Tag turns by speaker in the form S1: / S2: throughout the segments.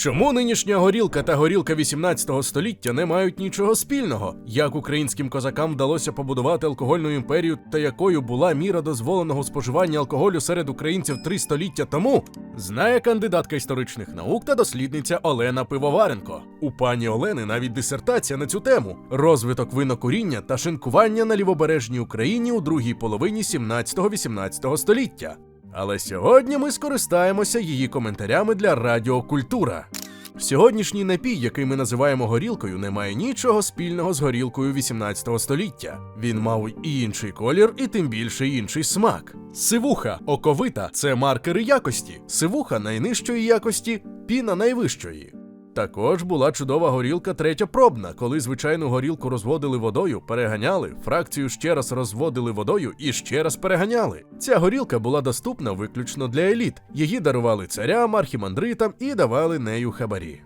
S1: Чому нинішня горілка та горілка 18 століття не мають нічого спільного? Як українським козакам вдалося побудувати алкогольну імперію та якою була міра дозволеного споживання алкоголю серед українців три століття тому? Знає кандидатка історичних наук та дослідниця Олена Пивоваренко. У пані Олени навіть дисертація на цю тему: розвиток винокуріння та шинкування на лівобережній Україні у другій половині 17-18 століття. Але сьогодні ми скористаємося її коментарями для Радіокультура. Сьогоднішній напій, який ми називаємо горілкою, не має нічого спільного з горілкою 18 століття. Він мав і інший колір, і тим більше інший смак. Сивуха, оковита це маркери якості. Сивуха найнижчої якості, піна найвищої. Також була чудова горілка третьопробна, коли звичайну горілку розводили водою, переганяли, фракцію ще раз розводили водою і ще раз переганяли. Ця горілка була доступна виключно для еліт. Її дарували царям, архімандритам і давали нею хабарі.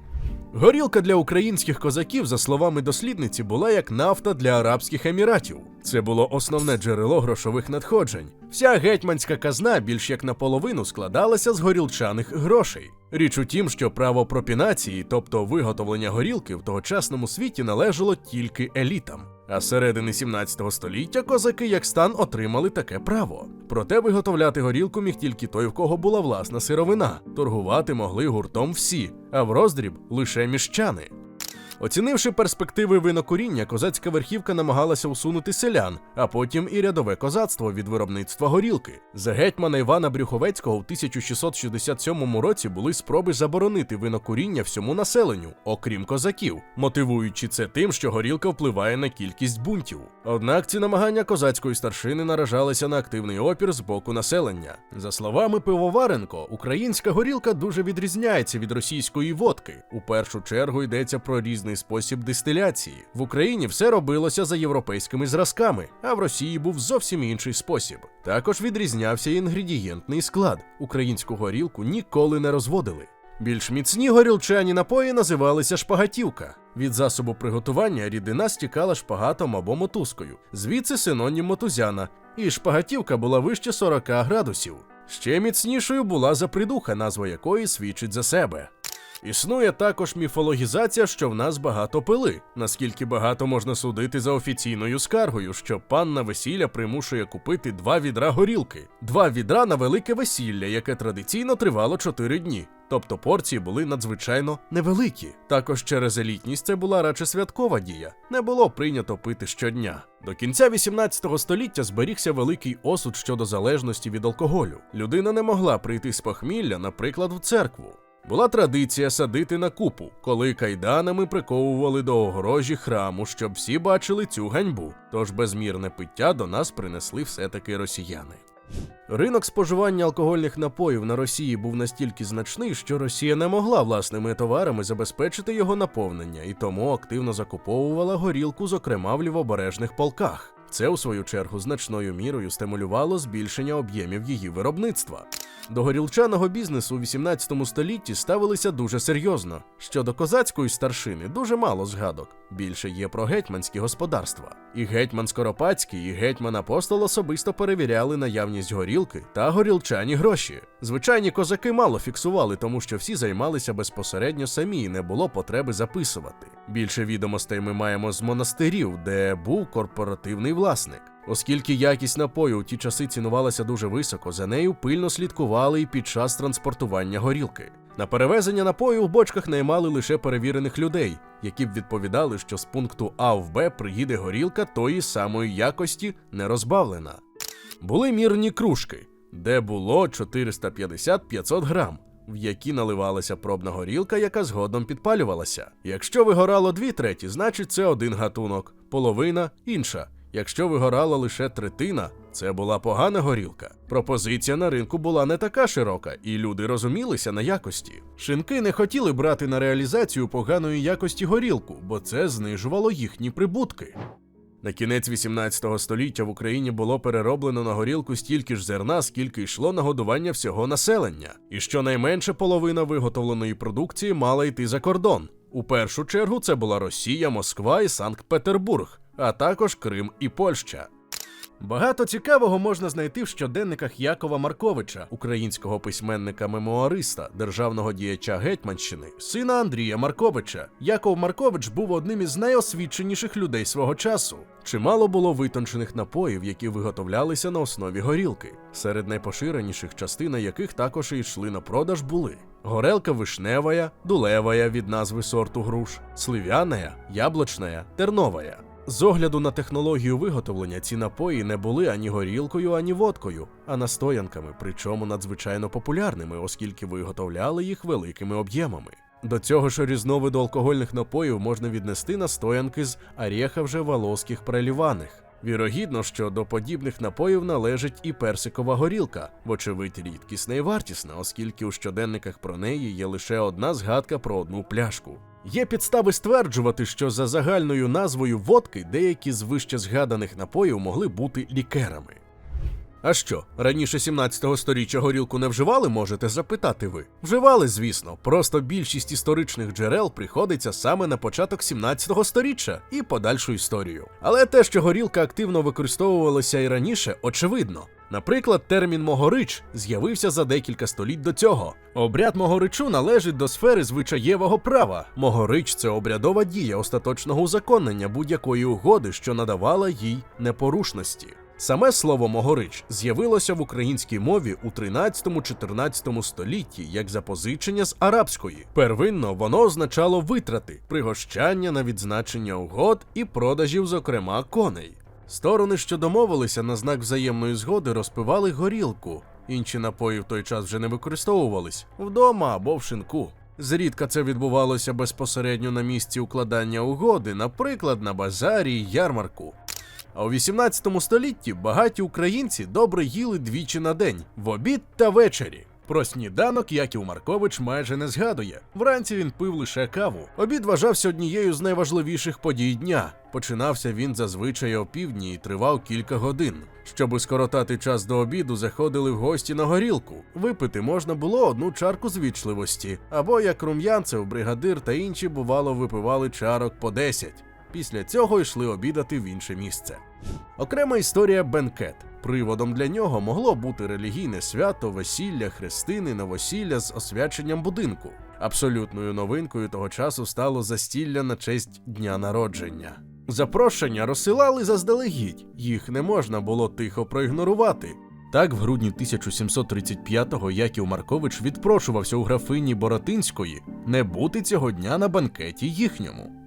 S1: Горілка для українських козаків, за словами дослідниці, була як нафта для Арабських Еміратів. Це було основне джерело грошових надходжень. Вся гетьманська казна більш як наполовину складалася з горілчаних грошей. Річ у тім, що право пропінації, тобто виготовлення горілки, в тогочасному світі належало тільки елітам. А середини 17 століття козаки як стан отримали таке право. Проте виготовляти горілку міг тільки той, в кого була власна сировина. Торгувати могли гуртом всі, а в роздріб лише міщани. Оцінивши перспективи винокуріння, козацька верхівка намагалася усунути селян, а потім і рядове козацтво від виробництва горілки. За гетьмана Івана Брюховецького в 1667 році були спроби заборонити винокуріння всьому населенню, окрім козаків, мотивуючи це тим, що горілка впливає на кількість бунтів. Однак ці намагання козацької старшини наражалися на активний опір з боку населення. За словами Пивоваренко, українська горілка дуже відрізняється від російської водки. У першу чергу йдеться про різний спосіб дистиляції. В Україні все робилося за європейськими зразками, а в Росії був зовсім інший спосіб. Також відрізнявся інгредієнтний склад. Українську горілку ніколи не розводили. Більш міцні горілчані напої називалися шпагатівка. Від засобу приготування рідина стікала шпагатом або мотузкою, звідси синонім мотузяна, і шпагатівка була вище 40 градусів. Ще міцнішою була запридуха, назва якої свідчить за себе. Існує також міфологізація, що в нас багато пили. Наскільки багато можна судити за офіційною скаргою, що пан на весілля примушує купити два відра горілки, два відра на велике весілля, яке традиційно тривало 4 дні. Тобто порції були надзвичайно невеликі. Також через елітність це була радше святкова дія. Не було прийнято пити щодня. До кінця 18 століття зберігся великий осуд щодо залежності від алкоголю. Людина не могла прийти з похмілля, наприклад, в церкву. Була традиція садити на купу, коли кайданами приковували до огорожі храму, щоб всі бачили цю ганьбу. Тож безмірне пиття до нас принесли все-таки росіяни. Ринок споживання алкогольних напоїв на Росії був настільки значний, що Росія не могла власними товарами забезпечити його наповнення і тому активно закуповувала горілку, зокрема в лівобережних полках. Це, у свою чергу, значною мірою стимулювало збільшення об'ємів її виробництва. До горілчаного бізнесу у 18 столітті ставилися дуже серйозно. Щодо козацької старшини дуже мало згадок. Більше є про гетьманські господарства. І гетьман Скоропадський, і гетьман Апостол особисто перевіряли наявність горілки та горілчані гроші. Звичайні козаки мало фіксували, тому що всі займалися безпосередньо самі, і не було потреби записувати. Більше відомостей ми маємо з монастирів, де був корпоративний власник. Оскільки якість напою у ті часи цінувалася дуже високо, за нею пильно слідкували і під час транспортування горілки. На перевезення напою в бочках наймали лише перевірених людей, які б відповідали, що з пункту А в Б приїде горілка тої самої якості не розбавлена. Були мірні кружки, де було 450-500 грам, в які наливалася пробна горілка, яка згодом підпалювалася. Якщо вигорало дві треті, значить це один гатунок, половина інша. Якщо вигорала лише третина, це була погана горілка. Пропозиція на ринку була не така широка, і люди розумілися на якості. Шинки не хотіли брати на реалізацію поганої якості горілку, бо це знижувало їхні прибутки. На кінець 18 століття в Україні було перероблено на горілку стільки ж зерна, скільки йшло на годування всього населення, і щонайменше половина виготовленої продукції мала йти за кордон. У першу чергу це була Росія, Москва і Санкт-Петербург, а також Крим і Польща. Багато цікавого можна знайти в щоденниках Якова Марковича, українського письменника-мемуариста, державного діяча Гетьманщини, сина Андрія Марковича. Яков Маркович був одним із найосвіченіших людей свого часу. Чимало було витончених напоїв, які виготовлялися на основі горілки, серед найпоширеніших частина яких також і йшли на продаж були. Горелка вишневая, дулевая від назви сорту груш, слив'яная, яблочная, терновая. З огляду на технологію виготовлення ці напої не були ані горілкою, ані водкою, а настоянками, причому надзвичайно популярними, оскільки виготовляли їх великими об'ємами. До цього ж різновиду алкогольних напоїв можна віднести настоянки з арєха вже волоських преліваних. Вірогідно, що до подібних напоїв належить і персикова горілка, вочевидь рідкісна і вартісна, оскільки у щоденниках про неї є лише одна згадка про одну пляшку. Є підстави стверджувати, що за загальною назвою водки деякі з вище згаданих напоїв могли бути лікерами. А що, раніше 17-го сторіччя горілку не вживали, можете запитати ви? Вживали, звісно, просто більшість історичних джерел приходиться саме на початок 17-го сторіччя і подальшу історію. Але те, що горілка активно використовувалася і раніше, очевидно. Наприклад, термін могорич з'явився за декілька століть до цього. Обряд могоричу належить до сфери звичаєвого права. Могорич це обрядова дія остаточного узаконення будь-якої угоди, що надавала їй непорушності. Саме слово могорич з'явилося в українській мові у 13-14 столітті як запозичення з арабської. Первинно воно означало витрати, пригощання на відзначення угод і продажів, зокрема, коней. Сторони, що домовилися на знак взаємної згоди, розпивали горілку. Інші напої в той час вже не використовувались вдома або в шинку. Зрідка це відбувалося безпосередньо на місці укладання угоди, наприклад, на базарі й ярмарку. А у 18 столітті багаті українці добре їли двічі на день в обід та ввечері. Про сніданок Яків Маркович майже не згадує. Вранці він пив лише каву. Обід вважався однією з найважливіших подій дня. Починався він зазвичай о півдні і тривав кілька годин. Щоби скоротати час до обіду, заходили в гості на горілку. Випити можна було одну чарку з вічливості, або як рум'янцев, бригадир та інші бувало випивали чарок по 10. Після цього йшли обідати в інше місце. Окрема історія бенкет. Приводом для нього могло бути релігійне свято, весілля, хрестини, новосілля з освяченням будинку. Абсолютною новинкою того часу стало застілля на честь дня народження. Запрошення розсилали заздалегідь, їх не можна було тихо проігнорувати. Так, в грудні 1735-го Яків Маркович відпрошувався у графині Боротинської не бути цього дня на банкеті їхньому.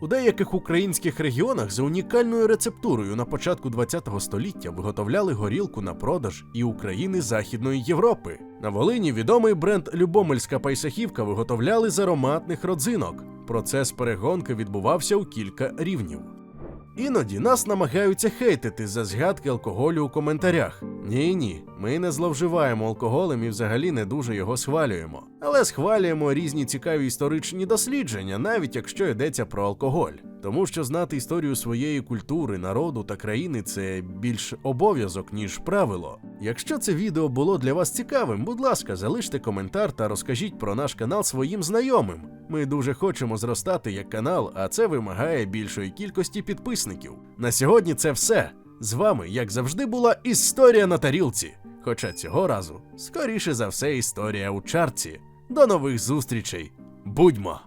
S1: У деяких українських регіонах за унікальною рецептурою на початку ХХ століття виготовляли горілку на продаж і України Західної Європи. На Волині відомий бренд Любомельська пайсахівка виготовляли з ароматних родзинок. Процес перегонки відбувався у кілька рівнів. Іноді нас намагаються хейтити за згадки алкоголю у коментарях. Ні, ні, ми не зловживаємо алкоголем і взагалі не дуже його схвалюємо. Але схвалюємо різні цікаві історичні дослідження, навіть якщо йдеться про алкоголь. Тому що знати історію своєї культури, народу та країни це більш обов'язок, ніж правило. Якщо це відео було для вас цікавим, будь ласка, залиште коментар та розкажіть про наш канал своїм знайомим. Ми дуже хочемо зростати як канал, а це вимагає більшої кількості підписників. На сьогодні це все. З вами, як завжди, була історія на тарілці. Хоча цього разу, скоріше за все, історія у чарці. До нових зустрічей. Будьмо!